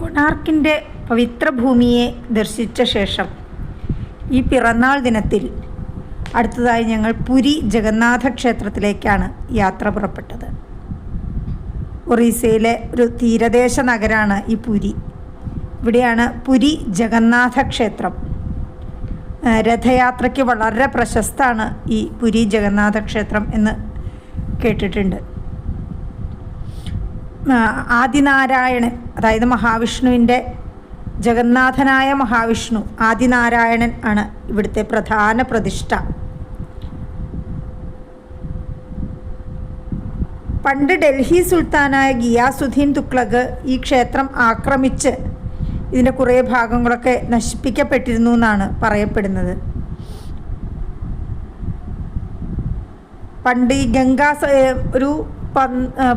കൊണാർക്കിന്റെ പവിത്രഭൂമിയെ ദർശിച്ച ശേഷം ഈ പിറന്നാൾ ദിനത്തിൽ അടുത്തതായി ഞങ്ങൾ പുരി ജഗന്നാഥ ക്ഷേത്രത്തിലേക്കാണ് യാത്ര പുറപ്പെട്ടത്. ഒറീസയിലെ ഒരു തീരദേശ നഗരമാണ് ഈ പുരി. ഇവിടെയാണ് പുരി ജഗന്നാഥ ക്ഷേത്രം രഥയാത്രയ്ക്ക് വളരെ പ്രശസ്തമാണ് ഈ പുരി ജഗന്നാഥ ക്ഷേത്രം എന്ന് കേട്ടിട്ടുണ്ട്. ആദിനാരായണൻ അതായത് മഹാവിഷ്ണുവിന്റെ ജഗന്നാഥനായ മഹാവിഷ്ണു ആദിനാരായണൻ ആണ് ഇവിടുത്തെ പ്രധാന പ്രതിഷ്ഠ. പണ്ട് ഡൽഹി സുൽത്താനായ ഗിയാസുദ്ദീൻ തുക്ലഗ് ഈ ക്ഷേത്രം ആക്രമിച്ച് ഇതിന്റെ കുറേ ഭാഗങ്ങളൊക്കെ നശിപ്പിക്കപ്പെട്ടിരുന്നു എന്നാണ് പറയപ്പെടുന്നത്. പണ്ട് ഈ ഗംഗാ ഒരു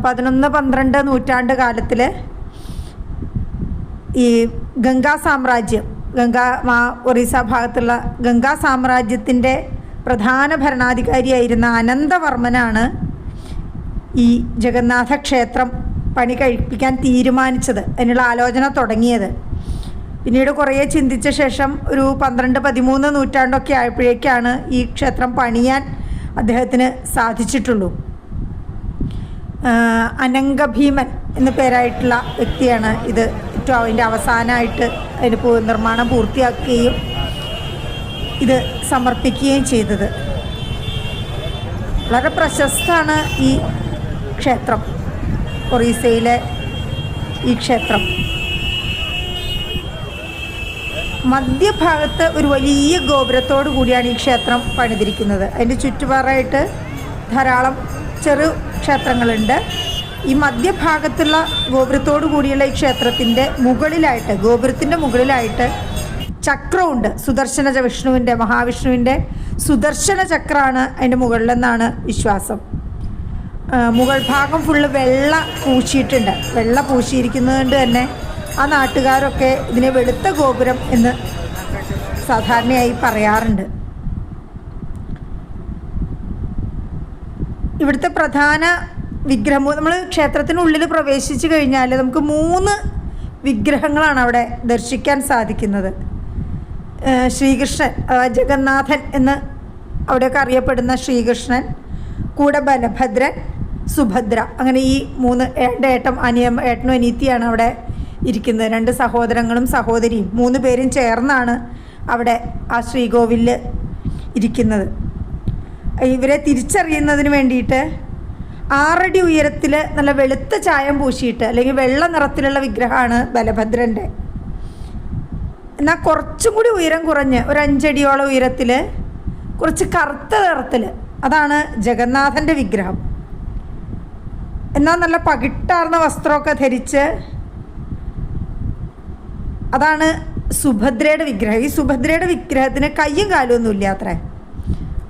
പതിനൊന്ന് പന്ത്രണ്ട് നൂറ്റാണ്ട് കാലത്തിൽ ഈ ഗംഗാ സാമ്രാജ്യം ഗംഗാ മാ ഒറീസ ഭാഗത്തുള്ള ഗംഗാ സാമ്രാജ്യത്തിന്റെ പ്രധാന ഭരണാധികാരിയായിരുന്ന അനന്തവർമ്മനാണ് ഈ ജഗന്നാഥ ക്ഷേത്രം പണി കഴിപ്പിക്കാൻ തീരുമാനിച്ചത് അതിനുള്ള ആലോചന തുടങ്ങിയത്. പിന്നീട് കുറേ ചിന്തിച്ച ശേഷം ഒരു പന്ത്രണ്ട് പതിമൂന്ന് നൂറ്റാണ്ടൊക്കെ ആയപ്പോഴേക്കാണ് ഈ ക്ഷേത്രം പണിയാൻ അദ്ദേഹത്തിന് സാധിച്ചിട്ടുള്ളൂ. ആഹ് അനംഗഭീമൻ എന്ന പേരായിട്ടുള്ള വ്യക്തിയാണ് ഇത്. ഏറ്റവും അതിന്റെ അവസാനമായിട്ട് അതിന് നിർമ്മാണം പൂർത്തിയാക്കുകയും ഇത് സമർപ്പിക്കുകയും ചെയ്തത്. വളരെ പ്രശസ്തമാണ് ഈ ക്ഷേത്രം. ഒറീസയിലെ ഈ ക്ഷേത്രം. മധ്യഭാഗത്ത് ഒരു വലിയ ഗോപുരത്തോടു കൂടിയാണ് ഈ ക്ഷേത്രം പണിതിരിക്കുന്നത്. അതിന്റെ ചുറ്റുപാറായിട്ട് ധാരാളം ചെറു ക്ഷേത്രങ്ങളുണ്ട്. ഈ മധ്യഭാഗത്തുള്ള ഗോപുരത്തോടു കൂടിയുള്ള ഈ ക്ഷേത്രത്തിന്റെ മുകളിലായിട്ട് ഗോപുരത്തിന്റെ മുകളിലായിട്ട് ചക്രമുണ്ട്. സുദർശന വിഷ്ണുവിന്റെ മഹാവിഷ്ണുവിന്റെ സുദർശന ചക്രമാണ് അതിന്റെ മുകളിലെന്നാണ് വിശ്വാസം. മുകൾ ഭാഗം ഫുള്ള് വെള്ള പൂശിയിട്ടുണ്ട്. വെള്ള പൂശിയിരിക്കുന്നത് കൊണ്ട് തന്നെ ആ നാട്ടുകാരൊക്കെ ഇതിനെ വെളുത്ത ഗോപുരം എന്ന് സാധാരണയായി പറയാറുണ്ട്. ഇവിടുത്തെ പ്രധാന വിഗ്രഹം നമ്മൾ ക്ഷേത്രത്തിനുള്ളിൽ പ്രവേശിച്ചു കഴിഞ്ഞാൽ നമുക്ക് മൂന്ന് വിഗ്രഹങ്ങളാണ് അവിടെ ദർശിക്കാൻ സാധിക്കുന്നത്. ശ്രീകൃഷ്ണൻ ജഗന്നാഥൻ എന്ന് അവിടെയൊക്കെ അറിയപ്പെടുന്ന ശ്രീകൃഷ്ണൻ കൂടെ ബലഭദ്രൻ സുഭദ്ര. അങ്ങനെ ഈ മൂന്ന് രണ്ട് ഏട്ടം അനിയ ഏട്ടനും അനീത്തിയാണ് അവിടെ ഇരിക്കുന്നത്. രണ്ട് സഹോദരങ്ങളും സഹോദരിയും മൂന്ന് പേരും ചേർന്നാണ് അവിടെ ആ ശ്രീകോവിലിൽ ഇരിക്കുന്നത്. ഇവരെ തിരിച്ചറിയുന്നതിന് വേണ്ടിയിട്ട് ആറടി ഉയരത്തിൽ നല്ല വെളുത്ത ചായം പൂശിയിട്ട് അല്ലെങ്കിൽ വെള്ള നിറത്തിലുള്ള വിഗ്രഹമാണ് ബലഭദ്രന്റെ. എന്നാൽ കുറച്ചും കൂടി ഉയരം കുറഞ്ഞ് ഒരു അഞ്ചടിയോളം ഉയരത്തിൽ കുറച്ച് കറുത്ത നിറത്തിൽ അതാണ് ജഗന്നാഥന്റെ വിഗ്രഹം. എന്നാൽ നല്ല പകിട്ടാർന്ന വസ്ത്രമൊക്കെ ധരിച്ച് അതാണ് സുഭദ്രയുടെ വിഗ്രഹം. ഈ സുഭദ്രയുടെ വിഗ്രഹത്തിന് കയ്യും കാലും അത്രേ.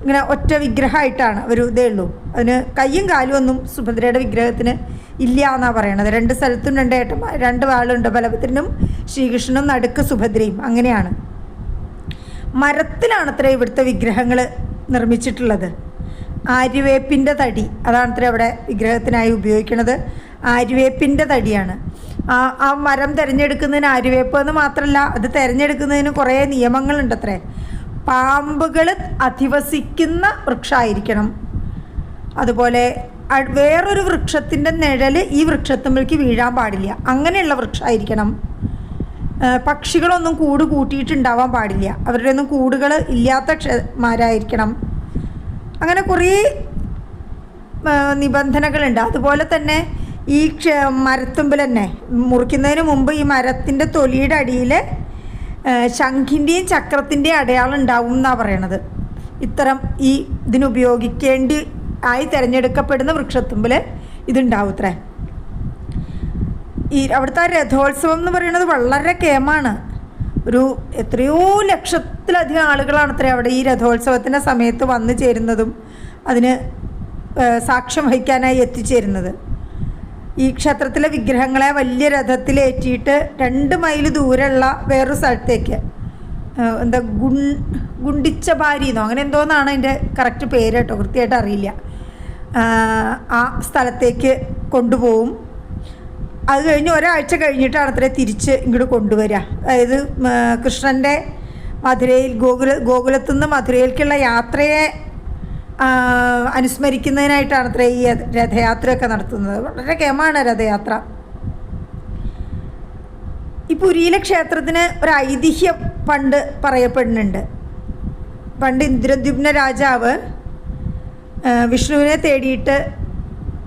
ഇങ്ങനെ ഒറ്റ വിഗ്രഹമായിട്ടാണ് ഒരു ഇതേ ഉള്ളൂ. അതിന് കയ്യും കാലും ഒന്നും സുഭദ്രയുടെ വിഗ്രഹത്തിന് ഇല്ല എന്നാണ് പറയണത്. രണ്ട് സ്ഥലത്തും രണ്ട് ഏട്ടന്മാർ രണ്ട് വാളുണ്ട്. ബലഭദ്രനും ശ്രീകൃഷ്ണനും നടുക്ക് സുഭദ്രയും. അങ്ങനെയാണ്. മരത്തിലാണത്ര ഇവിടുത്തെ വിഗ്രഹങ്ങൾ നിർമ്മിച്ചിട്ടുള്ളത്. ആര്യവേപ്പിന്റെ തടി. അതാണത്ര അവിടെ വിഗ്രഹത്തിനായി ഉപയോഗിക്കുന്നത് ആര്യവേപ്പിന്റെ തടിയാണ്. ആ ആ മരം തിരഞ്ഞെടുക്കുന്നതിന് ആര്യവേപ്പ് എന്ന് മാത്രമല്ല അത് തിരഞ്ഞെടുക്കുന്നതിന് കുറേ നിയമങ്ങളുണ്ടത്രേ. പാമ്പുകൾ അധിവസിക്കുന്ന വൃക്ഷമായിരിക്കണം. അതുപോലെ വേറൊരു വൃക്ഷത്തിന്റെ നിഴൽ ഈ വൃക്ഷത്തുമ്പിലേക്ക് വീഴാൻ പാടില്ല. അങ്ങനെയുള്ള വൃക്ഷമായിരിക്കണം. പക്ഷികളൊന്നും കൂട് കൂട്ടിയിട്ടുണ്ടാവാൻ പാടില്ല. അവരുടെ ഒന്നും കൂടുകൾ ഇല്ലാത്ത ക്ഷമാരായിരിക്കണം. അങ്ങനെ കുറേ നിബന്ധനകളുണ്ട്. അതുപോലെ തന്നെ ഈ ക്ഷ മരത്തുമ്പിൽ തന്നെ മുറിക്കുന്നതിന് മുമ്പ് ഈ മരത്തിന്റെ തൊലിയുടെ അടിയിൽ ശംഖിന്റെയും ചക്രത്തിന്റെയും അടയാളം ഉണ്ടാവും എന്നാണ് പറയണത്. ഇത്തരം ഈ ഇതിനുപയോഗിക്കേണ്ടി ആയി തിരഞ്ഞെടുക്കപ്പെടുന്ന വൃക്ഷത്തുമ്പിൽ ഇതുണ്ടാവും ഇത്രേ ഈ അവിടുത്തെ രഥോത്സവം എന്ന് പറയുന്നത് വളരെ കേമാണ്. ഒരു എത്രയോ ലക്ഷത്തിലധികം ആളുകളാണ് അത്ര അവിടെ ഈ രഥോത്സവത്തിന്റെ സമയത്ത് വന്നു ചേരുന്നതും അതിന് സാക്ഷ്യം വഹിക്കാനായി എത്തിച്ചേരുന്നത്. ഈ ക്ഷേത്രത്തിലെ വിഗ്രഹങ്ങളെ വലിയ രഥത്തിലേറ്റിയിട്ട് രണ്ട് മൈൽ ദൂരമുള്ള വേറൊരു സ്ഥലത്തേക്ക് എന്താ ഗുൺ ഗുണ്ടിച്ച ഭാര്യന്നോ അങ്ങനെ എന്തോന്നാണ് അതിന്റെ കറക്റ്റ് പേര് കേട്ടോ കൃത്യമായിട്ട് അറിയില്ല. ആ സ്ഥലത്തേക്ക് കൊണ്ടുപോകും അത് കഴിഞ്ഞ് ഒരാഴ്ച കഴിഞ്ഞിട്ടാണ് അത്ര തിരിച്ച് ഇങ്ങോട്ട് കൊണ്ടുവരിക. അതായത് കൃഷ്ണന്റെ മധുരയിൽ ഗോകുല ഗോകുലത്തുനിന്ന് മധുരയിലേക്കുള്ള യാത്രയെ അനുസ്മരിക്കുന്നതിനായിട്ടാണ് അത്ര ഈ രഥയാത്രയൊക്കെ നടത്തുന്നത്. വളരെ കേമാണ് രഥയാത്ര. ഈ പുരിയിലെ ക്ഷേത്രത്തിന് ഒരു ഐതിഹ്യം പണ്ട് പറയപ്പെടുന്നുണ്ട്. പണ്ട് ഇന്ദ്രദ്യുപ്ന രാജാവ് വിഷ്ണുവിനെ തേടിയിട്ട്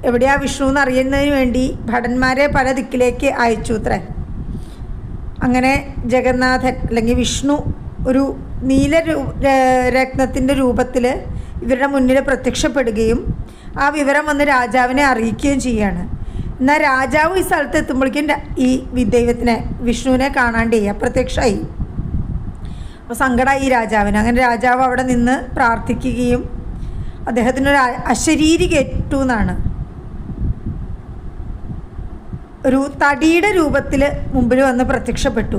എവിടെയാ വിഷ്ണു എന്ന് അറിയുന്നതിന് വേണ്ടി ഭടന്മാരെ പല ദിക്കിലേക്ക് അയച്ചു അങ്ങനെ ജഗന്നാഥൻ അല്ലെങ്കിൽ വിഷ്ണു ഒരു നീല രത്നത്തിന്റെ രൂപത്തിൽ ഇവരുടെ മുന്നിൽ പ്രത്യക്ഷപ്പെടുകയും ആ വിവരം വന്ന് രാജാവിനെ അറിയിക്കുകയും ചെയ്യാണ്. എന്നാൽ രാജാവ് ഈ സ്ഥലത്ത് എത്തുമ്പോഴേക്കും ഈ വിദൈവത്തിനെ വിഷ്ണുവിനെ കാണാണ്ട് ചെയ്യുക പ്രത്യക്ഷമായി അപ്പോൾ സങ്കടമായി രാജാവിന്. അങ്ങനെ രാജാവ് അവിടെ നിന്ന് പ്രാർത്ഥിക്കുകയും അദ്ദേഹത്തിനൊരു അശരീരി കേട്ടു എന്നാണ്. ഒരു തടിയുടെ രൂപത്തിൽ മുമ്പിൽ വന്ന് പ്രത്യക്ഷപ്പെട്ടു.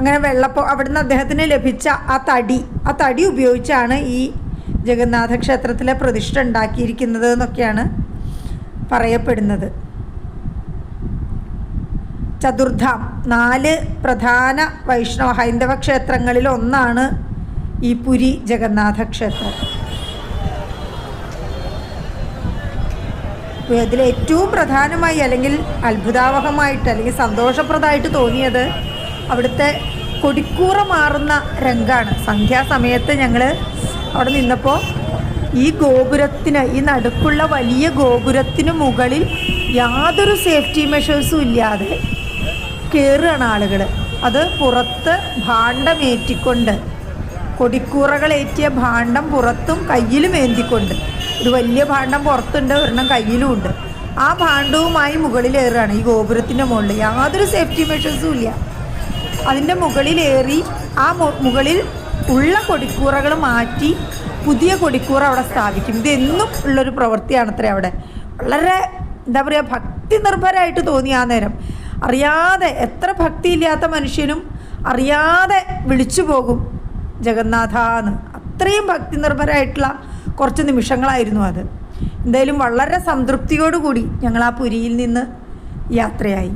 അങ്ങനെ വെള്ളപ്പോ അവിടുന്ന് അദ്ദേഹത്തിന് ലഭിച്ച ആ തടി ആ തടി ഉപയോഗിച്ചാണ് ഈ ജഗന്നാഥ ക്ഷേത്രത്തിലെ പ്രതിഷ്ഠ ഉണ്ടാക്കിയിരിക്കുന്നത് എന്നൊക്കെയാണ് പറയപ്പെടുന്നത്. ചതുർധാം നാല് പ്രധാന വൈഷ്ണവ ഹൈന്ദവ ക്ഷേത്രങ്ങളിൽ ഒന്നാണ് ഈ പുരി ജഗന്നാഥ ക്ഷേത്രം. ഇതിൽ ഏറ്റവും പ്രധാനമായി അല്ലെങ്കിൽ അത്ഭുതാവഹമായിട്ട് അല്ലെങ്കിൽ സന്തോഷപ്രദമായിട്ട് തോന്നിയത് അവിടുത്തെ കൊടിക്കൂറ മാറുന്ന രംഗാണ്. സന്ധ്യാസമയത്ത് ഞങ്ങൾ അവിടെ നിന്നപ്പോൾ ഈ ഗോപുരത്തിന് ഈ നടുക്കുള്ള വലിയ ഗോപുരത്തിന് മുകളിൽ യാതൊരു സേഫ്റ്റി മെഷേഴ്സും ഇല്ലാതെ കയറുകയാണ് ആളുകൾ അത് പുറത്ത് ഭാണ്ഡമേറ്റിക്കൊണ്ട് കൊടിക്കൂറകളേറ്റിയ ഭാണ്ഡം പുറത്തും കയ്യിലും ഏന്തിക്കൊണ്ട് ഒരു വലിയ ഭാണ്ഡം പുറത്തുണ്ട് ഒരെണ്ണം കയ്യിലും ഉണ്ട്. ആ ഭാണ്ഡവുമായി മുകളിലേറുകയാണ് ഈ ഗോപുരത്തിന്റെ മുകളിൽ യാതൊരു സേഫ്റ്റി മെഷേഴ്സും ഇല്ല. അതിന്റെ മുകളിലേറി ആ മുകളിൽ ഉള്ള കൊടിക്കൂറകൾ മാറ്റി പുതിയ കൊടിക്കൂറ അവിടെ സ്ഥാപിക്കും. ഇതെന്നും ഉള്ളൊരു പ്രവൃത്തിയാണ് അത്ര അവിടെ. വളരെ എന്താ പറയുക ഭക്തി നിർഭരമായിട്ട് തോന്നി ആ നേരം. അറിയാതെ എത്ര ഭക്തിയില്ലാത്ത മനുഷ്യനും അറിയാതെ വിളിച്ചു പോകും ജഗന്നാഥ എന്ന്. അത്രയും ഭക്തി നിർഭരമായിട്ടുള്ള കുറച്ച് നിമിഷങ്ങളായിരുന്നു അത്. എന്തായാലും വളരെ സംതൃപ്തിയോടുകൂടി ഞങ്ങൾ ആ പുരിയിൽ നിന്ന് യാത്രയായി.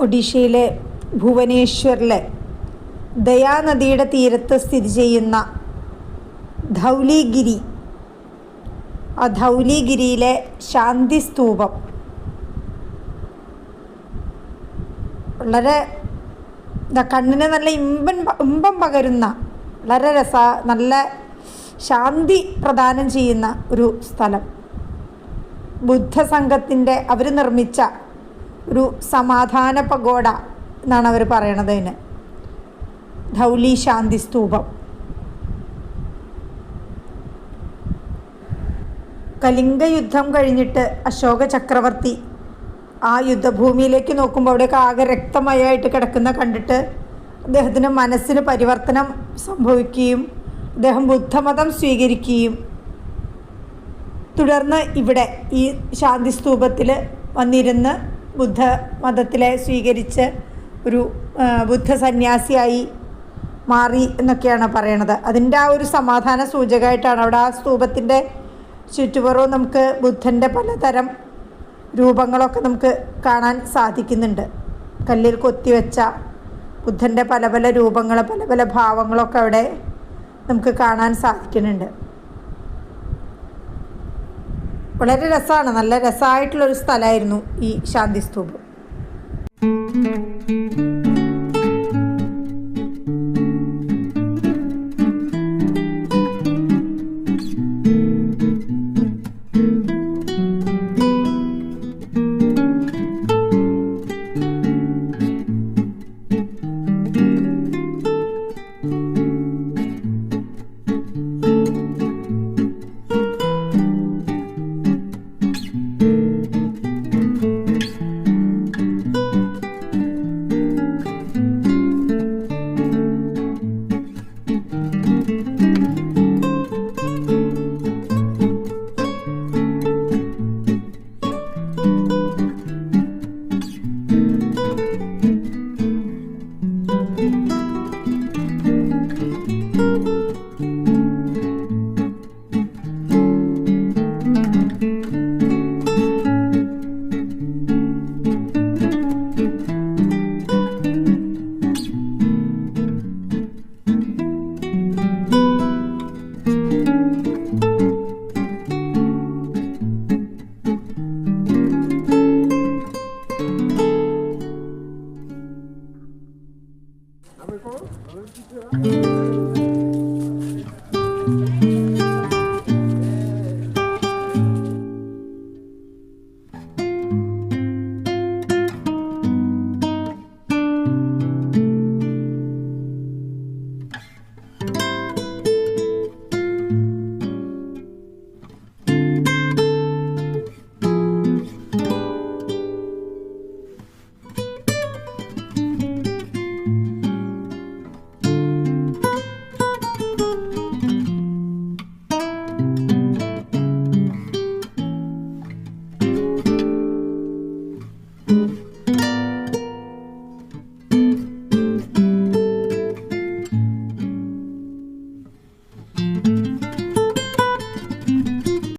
ഒഡീഷയിലെ ഭുവനേശ്വറിലെ ദയാനദിയുടെ തീരത്ത് സ്ഥിതി ചെയ്യുന്ന ധൗലിഗിരി ആ ധൗലിഗിരിയിലെ ശാന്തി സ്തൂപം വളരെ കണ്ണിന് നല്ല ഇമ്പൻ ഇമ്പം പകരുന്ന വളരെ രസ നല്ല ശാന്തി പ്രദാനം ചെയ്യുന്ന ഒരു സ്ഥലം. ബുദ്ധസംഘത്തിന്റെ അവർ നിർമ്മിച്ച ഒരു സമാധാന പഗോഡ എന്നാണ് അവർ പറയണത് അതിന്. ധൗലി ശാന്തി സ്തൂപം. കലിംഗ യുദ്ധം കഴിഞ്ഞിട്ട് അശോക ചക്രവർത്തി ആ യുദ്ധഭൂമിയിലേക്ക് നോക്കുമ്പോൾ അവിടെയൊക്കെ ആകെ രക്തമയമായിട്ട് കിടക്കുന്ന കണ്ടിട്ട് അദ്ദേഹത്തിന് മനസ്സിന് പരിവർത്തനം സംഭവിക്കുകയും അദ്ദേഹം ബുദ്ധമതം സ്വീകരിക്കുകയും തുടർന്ന് ഇവിടെ ഈ ശാന്തി സ്തൂപത്തിൽ വന്നിരുന്ന് ബുദ്ധ മതത്തിലെ സ്വീകരിച്ച് ഒരു ബുദ്ധ സന്യാസിയായി മാറി എന്നൊക്കെയാണ് പറയണത്. അതിന്റെ ആ ഒരു സമാധാന സൂചകമായിട്ടാണ് അവിടെ ആ സ്തൂപത്തിന്റെ ചുറ്റുപുറവും നമുക്ക് ബുദ്ധന്റെ പലതരം രൂപങ്ങളൊക്കെ നമുക്ക് കാണാൻ സാധിക്കുന്നുണ്ട്. കല്ലിൽ കൊത്തിവെച്ച ബുദ്ധന്റെ പല പല രൂപങ്ങൾ പല പല ഭാവങ്ങളൊക്കെ അവിടെ നമുക്ക് കാണാൻ സാധിക്കുന്നുണ്ട്. വളരെ രസമാണ്. നല്ല രസമായിട്ടുള്ളൊരു സ്ഥലമായിരുന്നു ഈ ശാന്തി സ്തൂപം.